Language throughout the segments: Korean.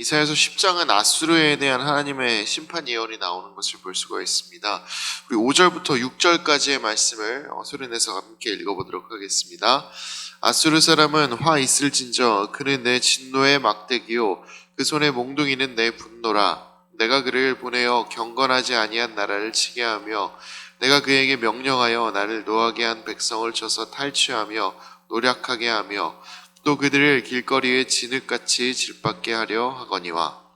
이사야서 10장은 아수르에 대한 하나님의 심판 예언이 나오는 것을 볼 수가 있습니다. 우리 5절부터 6절까지의 말씀을 어, 소리내서 함께 읽어보도록 하겠습니다. 아수르 사람은 화 있을진저 그는 내 진노의 막대기요 그 손에 몽둥이는 내 분노라 내가 그를 보내어 경건하지 아니한 나라를 치게 하며 내가 그에게 명령하여 나를 노하게 한 백성을 쳐서 탈취하며 노력하게 하며 또 그들을 길거리에 진흙같이 질받게 하려 하거니와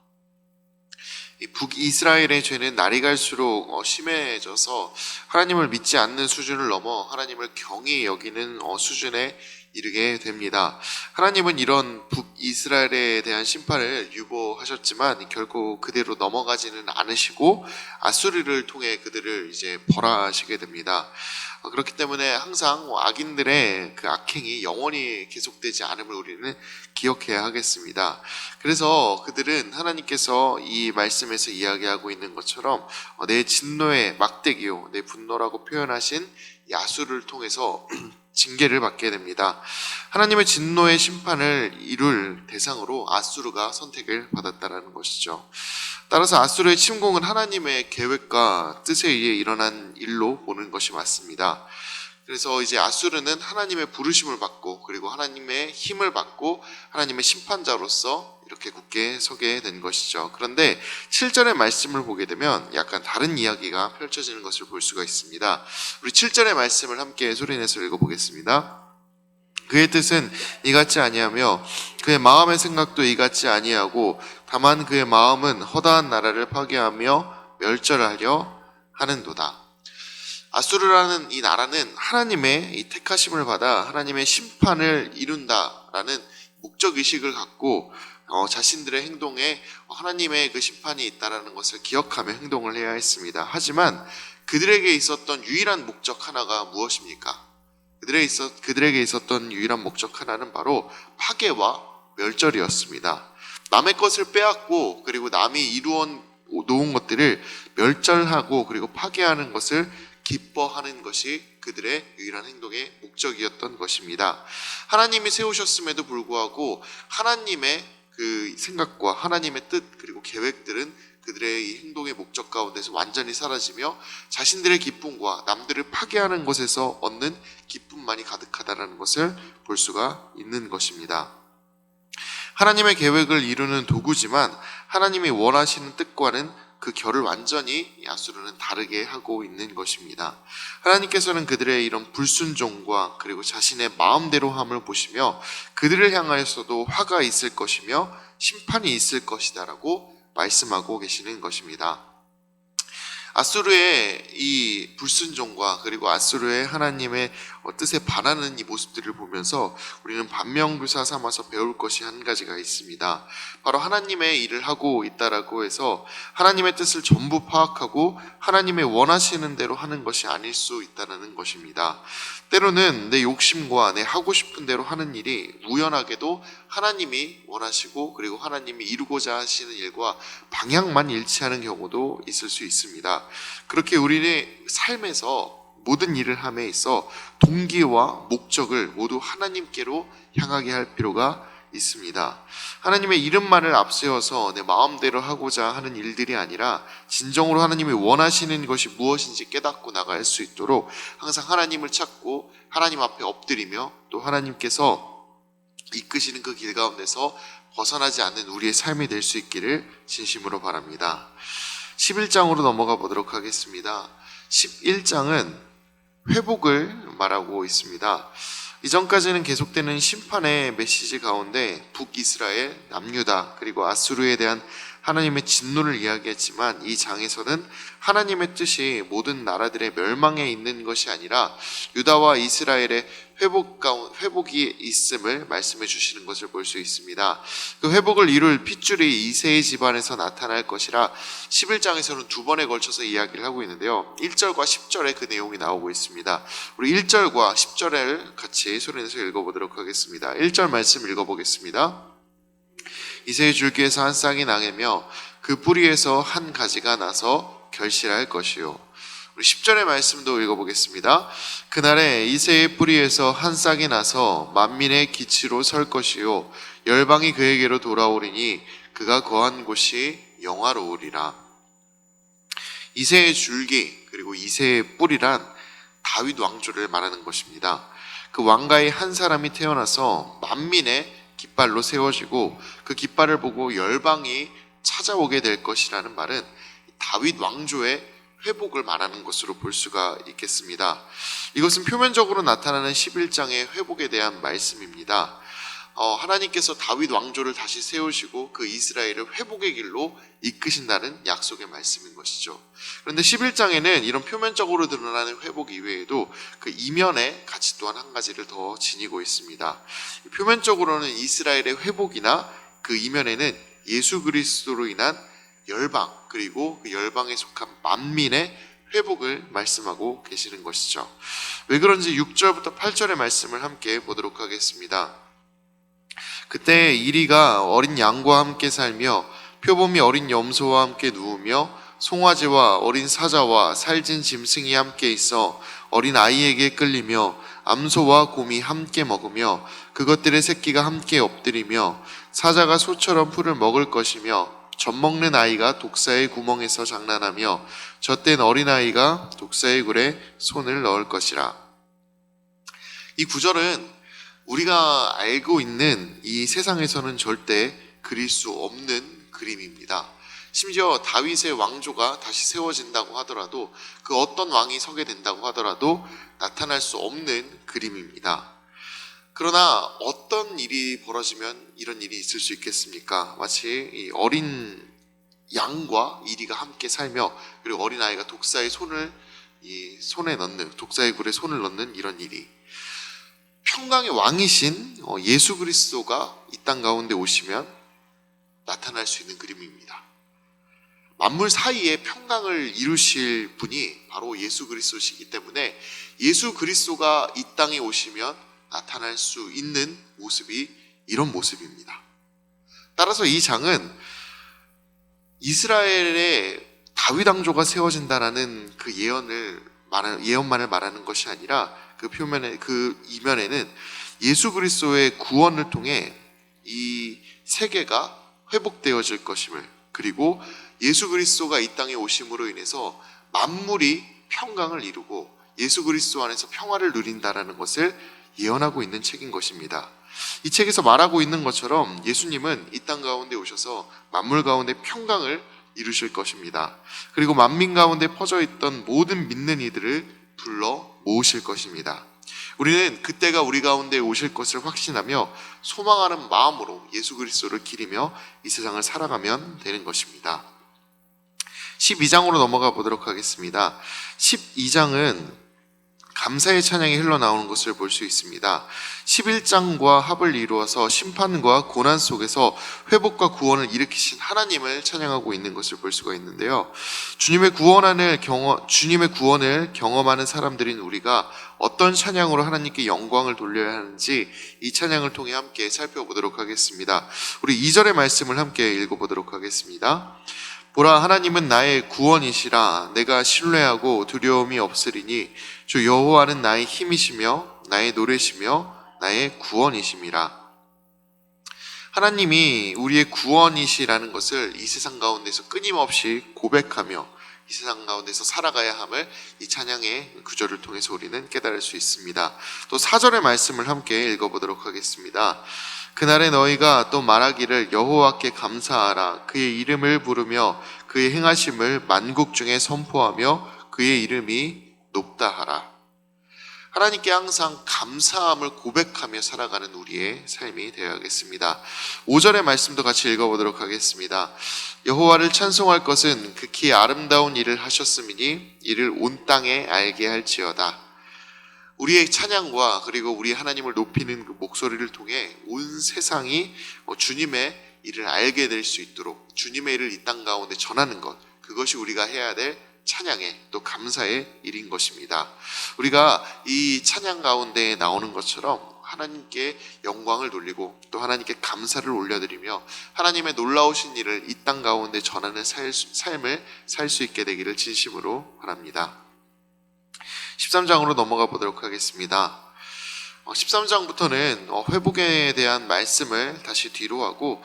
이 북이스라엘의 죄는 날이 갈수록 어, 심해져서 하나님을 믿지 않는 수준을 넘어 하나님을 경히 여기는 어, 수준에 이르게 됩니다. 하나님은 이런 북이스라엘에 대한 심판을 유보하셨지만 결국 그대로 넘어가지는 않으시고 아수르를 통해 그들을 이제 벌하시게 됩니다. 어, 그렇기 때문에 항상 뭐 악인들의 그 악행이 영원히 계속되지 않음을 우리는 기억해야 하겠습니다. 그래서 그들은 하나님께서 이 말씀에서 이야기하고 있는 것처럼 어, 내 진노의 막대기요, 내 분노라고 표현하신 야수를 통해서 징계를 받게 됩니다. 하나님의 진노의 심판을 이룰 대상으로 아수르가 선택을 받았다라는 것이죠. 따라서 아수르의 침공은 하나님의 계획과 뜻에 의해 일어난 일로 보는 것이 맞습니다. 그래서 이제 아수르는 하나님의 부르심을 받고 그리고 하나님의 힘을 받고 하나님의 심판자로서 이렇게 굳게 서게 된 것이죠. 그런데 7절의 말씀을 보게 되면 약간 다른 이야기가 펼쳐지는 것을 볼 수가 있습니다. 우리 7절의 말씀을 함께 소리내서 읽어보겠습니다. 그의 뜻은 이같지 아니하며 그의 마음의 생각도 이같지 아니하고 다만 그의 마음은 허다한 나라를 파괴하며 멸절하려 하는도다. 아수르라는 이 나라는 하나님의 이 택하심을 받아 하나님의 심판을 이룬다라는 목적 의식을 갖고 어, 자신들의 행동에 하나님의 그 심판이 있다라는 것을 기억하며 행동을 해야 했습니다. 하지만 그들에게 있었던 유일한 목적 하나가 무엇입니까? 그들에 있었, 그들에게 있었던 유일한 목적 하나는 바로 파괴와 멸절이었습니다. 남의 것을 빼앗고 그리고 남이 이루어 놓은 것들을 멸절하고 그리고 파괴하는 것을 기뻐하는 것이 그들의 유일한 행동의 목적이었던 것입니다. 하나님이 세우셨음에도 불구하고 하나님의 그 생각과 하나님의 뜻 그리고 계획들은 그들의 이 행동의 목적 가운데서 완전히 사라지며 자신들의 기쁨과 남들을 파괴하는 것에서 얻는 기쁨만이 가득하다라는 것을 볼 수가 있는 것입니다. 하나님의 계획을 이루는 도구지만 하나님이 원하시는 뜻과는 그 결을 완전히 야수르는 다르게 하고 있는 것입니다. 하나님께서는 그들의 이런 불순종과 그리고 자신의 마음대로 함을 보시며 그들을 향하여서도 화가 있을 것이며 심판이 있을 것이다라고 말씀하고 계시는 것입니다. 아수르의 이 불순종과 그리고 아수르의 하나님의 어, 뜻에 반하는 이 모습들을 보면서 우리는 반면교사 삼아서 배울 것이 한 가지가 있습니다. 바로 하나님의 일을 하고 있다라고 해서 하나님의 뜻을 전부 파악하고 하나님의 원하시는 대로 하는 것이 아닐 수 있다는 것입니다. 때로는 내 욕심과 내 하고 싶은 대로 하는 일이 우연하게도 하나님이 원하시고 그리고 하나님이 이루고자 하시는 일과 방향만 일치하는 경우도 있을 수 있습니다. 그렇게 우리의 삶에서 모든 일을 함에 있어 동기와 목적을 모두 하나님께로 향하게 할 필요가 있습니다. 하나님의 이름만을 앞세워서 내 마음대로 하고자 하는 일들이 아니라 진정으로 하나님이 원하시는 것이 무엇인지 깨닫고 나갈 수 있도록 항상 하나님을 찾고 하나님 앞에 엎드리며 또 하나님께서 이끄시는 그 길 가운데서 벗어나지 않는 우리의 삶이 될 수 있기를 진심으로 바랍니다. 11장으로 넘어가 보도록 하겠습니다. 11장은 회복을 말하고 있습니다. 이전까지는 계속되는 심판의 메시지 가운데 북이스라엘, 남유다, 그리고 아수르에 대한 하나님의 진노를 이야기했지만 이 장에서는 하나님의 뜻이 모든 나라들의 멸망에 있는 것이 아니라 유다와 이스라엘의 회복 회복이 있음을 말씀해 주시는 것을 볼 수 있습니다. 그 회복을 이룰 핏줄이 이세의 집안에서 나타날 것이라 11장에서는 두 번에 걸쳐서 이야기를 하고 있는데요. 1절과 10절에 그 내용이 나오고 있습니다. 우리 1절과 10절을 같이 소리내서 읽어보도록 하겠습니다. 1절 말씀 읽어보겠습니다. 이세의 줄기에서 한 싹이 나게며 그 뿌리에서 한 가지가 나서 결실할 것이요. 우리 10절의 말씀도 읽어보겠습니다. 그날에 이세의 뿌리에서 한 싹이 나서 만민의 기치로 설 것이요. 열방이 그에게로 돌아오리니 그가 거한 곳이 영화로우리라. 이새의 줄기 그리고 이새의 뿔이란 다윗 왕조를 말하는 것입니다. 그 왕가의 한 사람이 태어나서 만민의 깃발로 세워지고 그 깃발을 보고 열방이 찾아오게 될 것이라는 말은 다윗 왕조의 회복을 말하는 것으로 볼 수가 있겠습니다. 이것은 표면적으로 나타나는 11장의 회복에 대한 말씀입니다. 어, 하나님께서 다윗 왕조를 다시 세우시고 그 이스라엘을 회복의 길로 이끄신다는 약속의 말씀인 것이죠. 그런데 11장에는 이런 표면적으로 드러나는 회복 이외에도 그 이면에 가치 또한 한 가지를 더 지니고 있습니다. 표면적으로는 이스라엘의 회복이나 그 이면에는 예수 그리스도로 인한 열방 그리고 그 열방에 속한 만민의 회복을 말씀하고 계시는 것이죠. 왜 그런지 6절부터 8절의 말씀을 함께 보도록 하겠습니다. 그때 이리가 어린 양과 함께 살며 표범이 어린 염소와 함께 누우며 송아지와 어린 사자와 살진 짐승이 함께 있어 어린 아이에게 끌리며 암소와 곰이 함께 먹으며 그것들의 새끼가 함께 엎드리며 사자가 소처럼 풀을 먹을 것이며 젖 먹는 아이가 독사의 구멍에서 장난하며 젖된 어린 아이가 독사의 굴에 손을 넣을 것이라. 이 구절은 우리가 알고 있는 이 세상에서는 절대 그릴 수 없는 그림입니다. 심지어 다윗의 왕조가 다시 세워진다고 하더라도 그 어떤 왕이 서게 된다고 하더라도 나타날 수 없는 그림입니다. 그러나 어떤 일이 벌어지면 이런 일이 있을 수 있겠습니까? 마치 이 어린 양과 이리가 함께 살며 그리고 어린 아이가 독사의 손을 이 손에 넣는 독사의 굴에 손을 넣는 이런 일이 평강의 왕이신 어, 예수 그리스도가 이 땅 가운데 오시면 나타날 수 있는 그림입니다. 만물 사이에 평강을 이루실 분이 바로 예수 그리스도시기 때문에 예수 그리스도가 이 땅에 오시면 나타날 수 있는 모습이 이런 모습입니다. 따라서 이 장은 이스라엘의 다윗 왕조가 세워진다라는 그 예언을 말하는 예언만을 말하는 것이 아니라 그 표면에 그 이면에는 예수 그리스도의 구원을 통해 이 세계가 회복되어질 것임을 그리고 예수 그리스도가 이 땅에 오심으로 인해서 만물이 평강을 이루고 예수 그리스도 안에서 평화를 누린다라는 것을 예언하고 있는 책인 것입니다. 이 책에서 말하고 있는 것처럼 예수님은 이 땅 가운데 오셔서 만물 가운데 평강을 이루실 것입니다. 그리고 만민 가운데 퍼져 있던 모든 믿는 이들을 불러 모으실 것입니다. 우리는 그때가 우리 가운데 오실 것을 확신하며 소망하는 마음으로 예수 그리스도를 기리며 이 세상을 살아가면 되는 것입니다. 12장으로 넘어가 보도록 하겠습니다. 12장은 감사의 찬양이 흘러나오는 것을 볼 수 있습니다. 11장과 합을 이루어서 심판과 고난 속에서 회복과 구원을 일으키신 하나님을 찬양하고 있는 것을 볼 수가 있는데요. 주님의 구원을 경험, 주님의 구원을 경험하는 사람들인 우리가 어떤 찬양으로 하나님께 영광을 돌려야 하는지 이 찬양을 통해 함께 살펴보도록 하겠습니다. 우리 2절의 말씀을 함께 읽어보도록 하겠습니다. 보라 하나님은 나의 구원이시라 내가 신뢰하고 두려움이 없으리니 주 여호와는 나의 힘이시며 나의 노래시며 나의 구원이심이라 하나님이 우리의 구원이시라는 것을 이 세상 가운데서 끊임없이 고백하며 이 세상 가운데서 살아가야 함을 이 찬양의 구절을 통해서 우리는 깨달을 수 있습니다. 또 사절의 말씀을 함께 읽어보도록 하겠습니다. 그날에 너희가 또 말하기를 여호와께 감사하라 그의 이름을 부르며 그의 행하심을 만국 중에 선포하며 그의 이름이 높다 하라. 하나님께 항상 감사함을 고백하며 살아가는 우리의 삶이 되어야겠습니다. 5절의 말씀도 같이 읽어보도록 하겠습니다. 여호와를 찬송할 것은 극히 아름다운 일을 하셨음이니 이를 온 땅에 알게 할지어다. 우리의 찬양과 그리고 우리 하나님을 높이는 그 목소리를 통해 온 세상이 뭐 주님의 일을 알게 될 수 있도록 주님의 일을 이 땅 가운데 전하는 것 그것이 우리가 해야 될 찬양의 또 감사의 일인 것입니다. 우리가 이 찬양 가운데 나오는 것처럼 하나님께 영광을 돌리고 또 하나님께 감사를 올려드리며 하나님의 놀라우신 일을 이 땅 가운데 전하는 삶을 살 수 있게 되기를 진심으로 바랍니다. 13장으로 넘어가 보도록 하겠습니다. 어, 13장부터는 어, 회복에 대한 말씀을 다시 뒤로 하고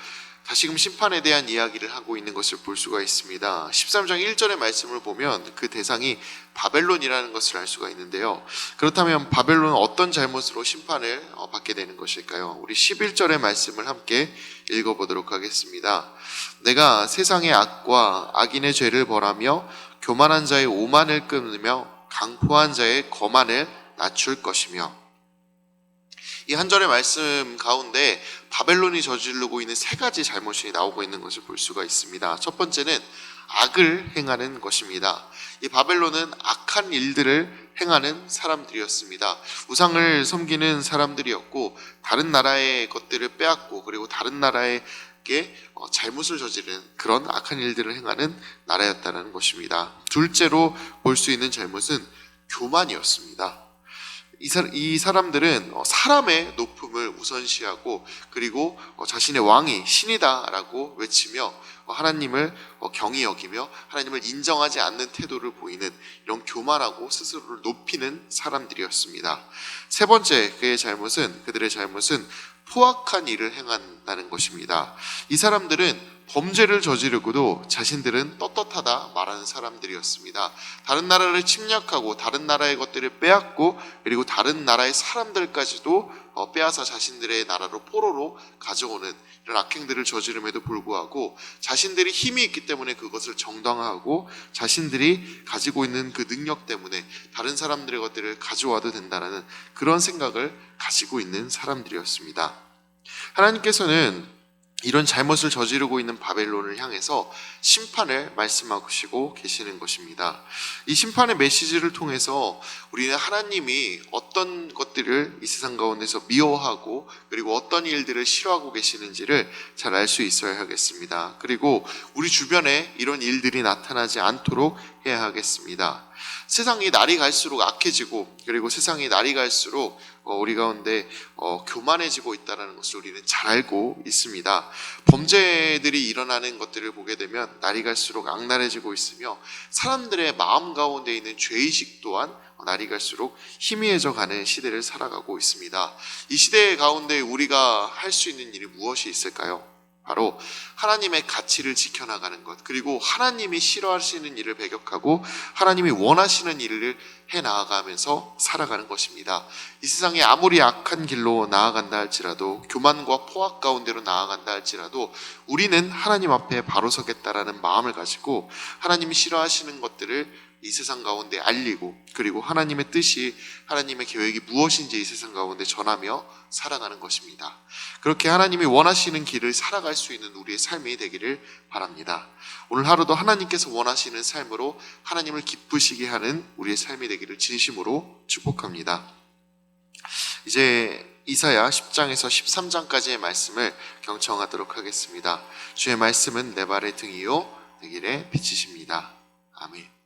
다시금 심판에 대한 이야기를 하고 있는 것을 볼 수가 있습니다. 13장 1절의 말씀을 보면 그 대상이 바벨론이라는 것을 알 수가 있는데요. 그렇다면 바벨론은 어떤 잘못으로 심판을 어, 받게 되는 것일까요? 우리 11절의 말씀을 함께 읽어보도록 하겠습니다. 내가 세상의 악과 악인의 죄를 벌하며 교만한 자의 오만을 끊으며 강포한 자의 거만을 낮출 것이며 이 한 절의 말씀 가운데 바벨론이 저지르고 있는 세 가지 잘못이 나오고 있는 것을 볼 수가 있습니다. 첫 번째는 악을 행하는 것입니다. 이 바벨론은 악한 일들을 행하는 사람들이었습니다. 우상을 섬기는 사람들이었고 다른 나라의 것들을 빼앗고 그리고 다른 나라 에게 어, 잘못을 저지른 그런 악한 일들을 행하는 나라였다는 것입니다. 둘째로 볼 수 있는 잘못은 교만이었습니다. 이, 사람들은 어, 사람의 높음을 우선시하고 그리고 어, 자신의 왕이 신이다라고 외치며 어, 하나님을 어, 경히 여기며 하나님을 인정하지 않는 태도를 보이는 이런 교만하고 스스로를 높이는 사람들이었습니다. 세 번째 그의 잘못은 그들의 잘못은 포악한 일을 행한다는 것입니다. 이 사람들은 범죄를 저지르고도 자신들은 떳떳하다 말하는 사람들이었습니다. 다른 나라를 침략하고 다른 나라의 것들을 빼앗고 그리고 다른 나라의 사람들까지도 어, 빼앗아 자신들의 나라로 포로로 가져오는 이런 악행들을 저지름에도 불구하고 자신들이 힘이 있기 때문에 그것을 정당화하고 자신들이 가지고 있는 그 능력 때문에 다른 사람들의 것들을 가져와도 된다는 그런 생각을 가지고 있는 사람들이었습니다. 하나님께서는 이런 잘못을 저지르고 있는 바벨론을 향해서 심판을 말씀하시고 계시는 것입니다. 이 심판의 메시지를 통해서 우리는 하나님이 어떤 것들을 이 세상 가운데서 미워하고 그리고 어떤 일들을 싫어하고 계시는지를 잘 알 수 있어야 하겠습니다. 그리고 우리 주변에 이런 일들이 나타나지 않도록 해야 하겠습니다. 세상이 날이 갈수록 악해지고 그리고 세상이 날이 갈수록 어, 우리 가운데 어, 교만해지고 있다는 것을 우리는 잘 알고 있습니다. 범죄들이 일어나는 것들을 보게 되면 날이 갈수록 악랄해지고 있으며 사람들의 마음 가운데 있는 죄의식 또한 날이 갈수록 희미해져 가는 시대를 살아가고 있습니다. 이 시대 가운데 우리가 할 수 있는 일이 무엇이 있을까요? 바로 하나님의 가치를 지켜나가는 것, 그리고 하나님이 싫어하시는 일을 배격하고 하나님이 원하시는 일을 해 나아가면서 살아가는 것입니다. 이 세상에 아무리 악한 길로 나아간다 할지라도 교만과 포악 가운데로 나아간다 할지라도 우리는 하나님 앞에 바로 서겠다라는 마음을 가지고 하나님이 싫어하시는 것들을 이 세상 가운데 알리고 그리고 하나님의 뜻이 하나님의 계획이 무엇인지 이 세상 가운데 전하며 살아가는 것입니다. 그렇게 하나님이 원하시는 길을 살아갈 수 있는 우리의 삶이 되기를 바랍니다. 오늘 하루도 하나님께서 원하시는 삶으로 하나님을 기쁘시게 하는 우리의 삶이 되기를 진심으로 축복합니다. 이제 이사야 10장에서 13장까지의 말씀을 경청하도록 하겠습니다. 주의 말씀은 내 발의 등이요 내 길에 비치십니다. 아멘.